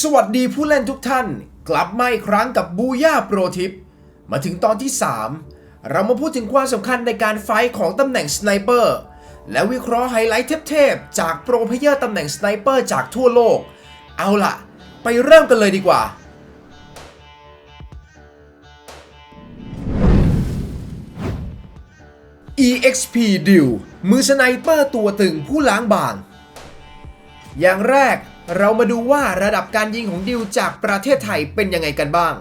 สวัสดีผู้เล่นทุกท่าน กลับมาอีกครั้งกับบูย่าโปรทิป มาถึงตอนที่ 3 เรามาพูดถึงความสำคัญในการไฟของตำแหน่งสไนเปอร์ และวิเคราะห์ไฮไลท์เทพๆ จากโปรเพเยอร์ตำแหน่งสไนเปอร์จากทั่วโลก เอาล่ะ ไปเริ่มกันเลยดีกว่า EXP d e a l มือสไนเปอร์ตัวตึงผู้ล้างบาง อย่างแรก เรามาดูว่าระดับการยิงของดิวจากประเทศไทยเป็นยังไงกันบ้าง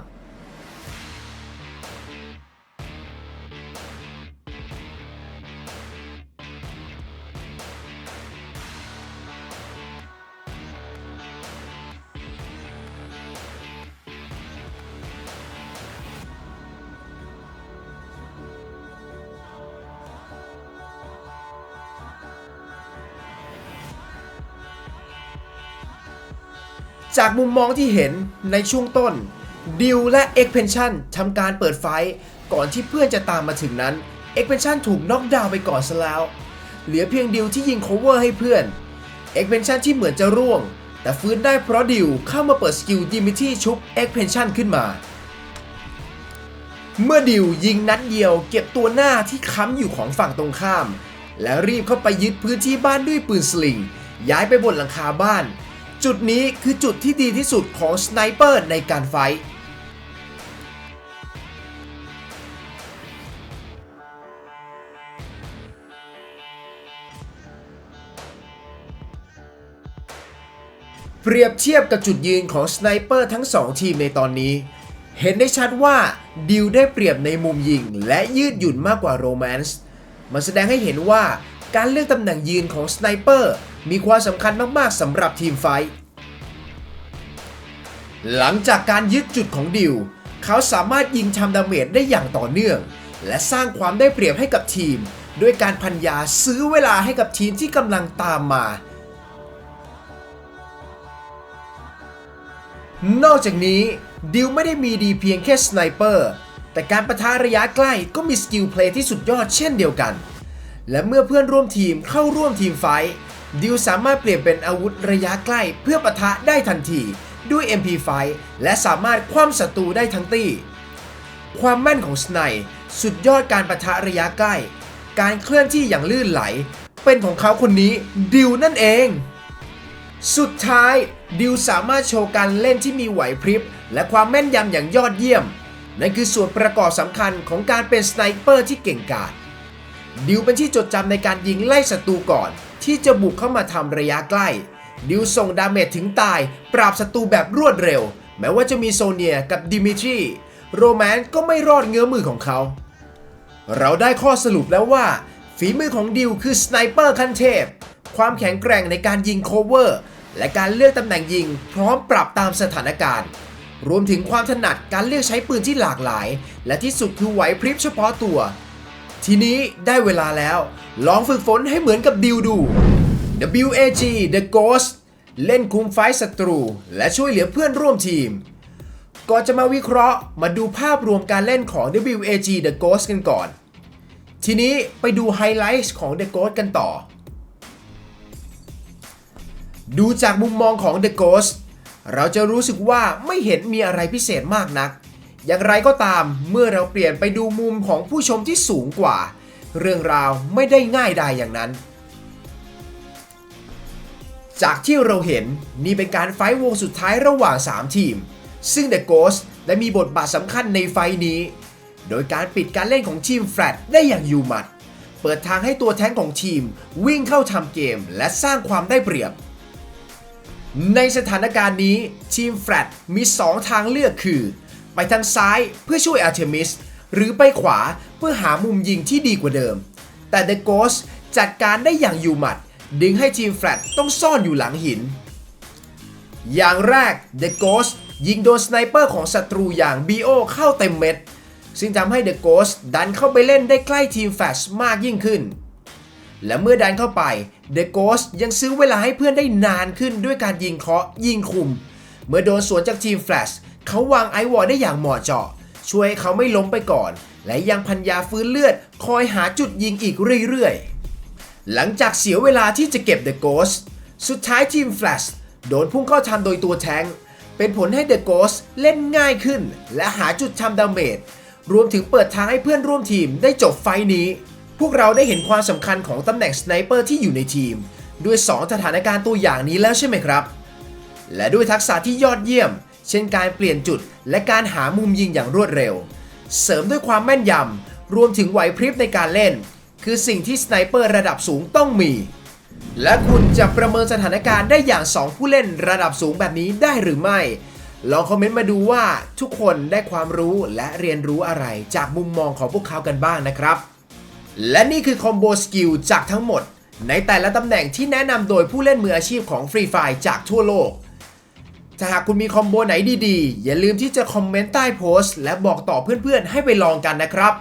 จากมุมมองที่เห็นในช่วงต้นดิวและ e x p a n s i o n ทำการเปิดไฟก่อนที่เพื่อนจะตามมาถึงนั้น e x p a n s i o n ถูกน็อกดาวน์ไปก่อนซะแล้ว เหลือเพียงดิวที่ยิง cover ให้เพื่อน e x p a n s i o n ที่เหมือนจะร่วง แต่ฟื้นได้เพราะดิวเข้ามาเปิดสกิลดิมิที่ชุบ e x p a n s i o n ขึ้นมา เมื่อดิวยิงนัดเดียวเก็บตัวหน้าที่ค้ำอยู่ของฝั่งตรงข้าม แล้วรีบเข้าไปยึดพื้นที่บ้านด้วยปืนสลิงย้ายไปบนหลังคาบ้าน จุดนี้คือจุดที่ดีที่สุดของสไนเปอร์ในการไฟท์เปรียบเทียบกับจุดยืนของสไนเปอร์ทั้งสองทีมในตอนนี้ เห็นได้ชัดว่าดิวได้เปรียบในมุมยิงและยืดหยุ่นมากกว่าโรแมนส์มันแสดงให้เห็นว่าการเลือกตำแหน่งยืนของสไนเปอร์มีความสำคัญมากๆสำหรับทีมไฟท์ หลังจากการยึดจุดของดิว เขาสามารถยิงทำดาเมจได้อย่างต่อเนื่อง และสร้างความได้เปรียบให้กับทีม ด้วยการพันยาซื้อเวลาให้กับทีมที่กำลังตามมา นอกจากนี้ดิวไม่ได้มีดีเพียงแค่สไนเปอร์ แต่การประทะระยะใกล้ก็มีสกิลเพลย์ที่สุดยอดเช่นเดียวกัน และเมื่อเพื่อนร่วมทีมเข้าร่วมทีมไฟดิวสามารถเปลี่ยนเป็นอาวุธระยะใกล้เพื่อปะทะได้ทันที ด้วย MP5 และสามารถคว่ำศัตรูได้ทั้งตี้ ความแม่นของสไนสุดยอดการประทะระยะใกล้ การเคลื่อนที่อย่างลื่นไหล เป็นของเขาคนนี้ดิวนั่นเอง สุดท้ายดิวสามารถโชว์การเล่นที่มีไหวพริบ และความแม่นยำอย่างยอดเยี่ยม นั่นคือส่วนประกอบสำคัญของการเป็นสไนเปอร์ที่เก่งกาจดิวเป็นที่จดจำในการยิงไล่ศัตรูก่อน ที่จะบุกเข้ามาทำระยะใกล้ ดิวส่งดาเมจถึงตาย ปราบศัตรูแบบรวดเร็ว แม้ว่าจะมีโซเนียกับดิมิทรีโรแมนก็ไม่รอดเงื้อมือของเขา เราได้ข้อสรุปแล้วว่า ฝีมือของดิวคือสไนเปอร์ขั้นเทพ ความแข็งแกร่งในการยิงโคเวอร์ และการเลือกตำแหน่งยิง พร้อมปรับตามสถานการณ์ รวมถึงความถนัดการเลือกใช้ปืนที่หลากหลาย และที่สุดคือไหวพริบเฉพาะตัว ทีนี้ได้เวลาแล้ว ลองฝึกฝนให้เหมือนกับดิวดู WAG The Ghost เล่นคุมไฟศัตรู และช่วยเหลือเพื่อนร่วมทีม ก่อนจะมาวิเคราะห์มาดูภาพรวมการเล่นของ WAG The Ghost กันก่อน ทีนี้ไปดูไฮไลท์ของ The Ghost กันต่อ ดูจากมุมมองของ The Ghost เราจะรู้สึกว่าไม่เห็นมีอะไรพิเศษมากนัก อย่างไรก็ตามเมื่อเราเปลี่ยนไปดูมุมของผู้ชมที่สูงกว่า เรื่องราวไม่ได้ง่ายดายอย่างนั้น จากที่เราเห็นนี่เป็นการไฟวงสุดท้ายระหว่าง 3 ทีม ซึ่ง The Ghost ได้มีบทบาทสำคัญในไฟนี้ โดยการปิดการเล่นของทีมแฟลตได้อย่างยู่หมัด เปิดทางให้ตัวแท้งของทีมวิ่งเข้าทำเกมและสร้างความได้เปรียบ ในสถานการณ์นี้ทีมแฟลตมี 2 ทางเลือกคือ ไปทางซ้ายเพื่อช่วยอาร์เทมิสหรือไปขวาเพื่อหามุมยิงที่ดีกว่าเดิม แต่ The Ghost จัดการได้อย่างยู่หมัด ดึงให้ทีมแฟลตต้องซ่อนอยู่หลังหิน อย่างแรก The Ghost ยิงโดนสไนเปอร์ของศัตรูอย่าง BO เข้าเต็มเม็ด ซึ่งทำให้ The Ghost ดันเข้าไปเล่นได้ใกล้ทีมแฟลชมากยิ่งขึ้น และเมื่อดันเข้าไป The Ghost ยังซื้อเวลาให้เพื่อนได้นานขึ้นด้วยการยิงเคราะห์ยิงคุม เมื่อโดนสวนจากทีมแฟลชเขาวางไอวอลได้อย่างเหมาะเจาะ ช่วยให้เขาไม่ล้มไปก่อน และยังพันยาฟื้นเลือดคอยหาจุดยิงอีกเรื่อยๆ หลังจากเสียเวลาที่จะเก็บ The Ghost สุดท้ายทีม Flash โดนพุ่งเข้าทำโดยตัวแทง เป็นผลให้ The Ghost เล่นง่ายขึ้น และหาจุดทำดาเมจรวมถึงเปิดทางให้เพื่อนร่วมทีมได้จบไฟนี้ พวกเราได้เห็นความสำคัญของตำแหน่งสไนเปอร์ที่อยู่ในทีม ด้วย 2 สถานการณ์ตัวอย่างนี้แล้วใช่ไหมครับ และด้วยทักษะที่ยอดเยี่ยม เช่นการเปลี่ยนจุด และการหามุมยิงอย่างรวดเร็ว เสริมด้วยความแม่นยำรวมถึงไหวพริบในการเล่น คือสิ่งที่สไนเปอร์ระดับสูงต้องมี และคุณจะประเมินสถานการณ์ได้อย่าง 2 ผู้เล่นระดับสูงแบบนี้ได้หรือไม่ ลองคอมเมนต์มาดูว่าทุกคนได้ความรู้และเรียนรู้อะไรจากมุมมองของพวกเขากันบ้างนะครับ และนี่คือคอมโบสกิลจากทั้งหมด ในแต่ละตำแหน่งที่แนะนำโดยผู้เล่นมืออาชีพของ Free Fire จากทั่วโลกถ้าหากคุณมีคอมโบไหนดีๆ อย่าลืมที่จะคอมเมนต์ใต้โพสต์ และบอกต่อเพื่อนๆ ให้ไปลองกันนะครับ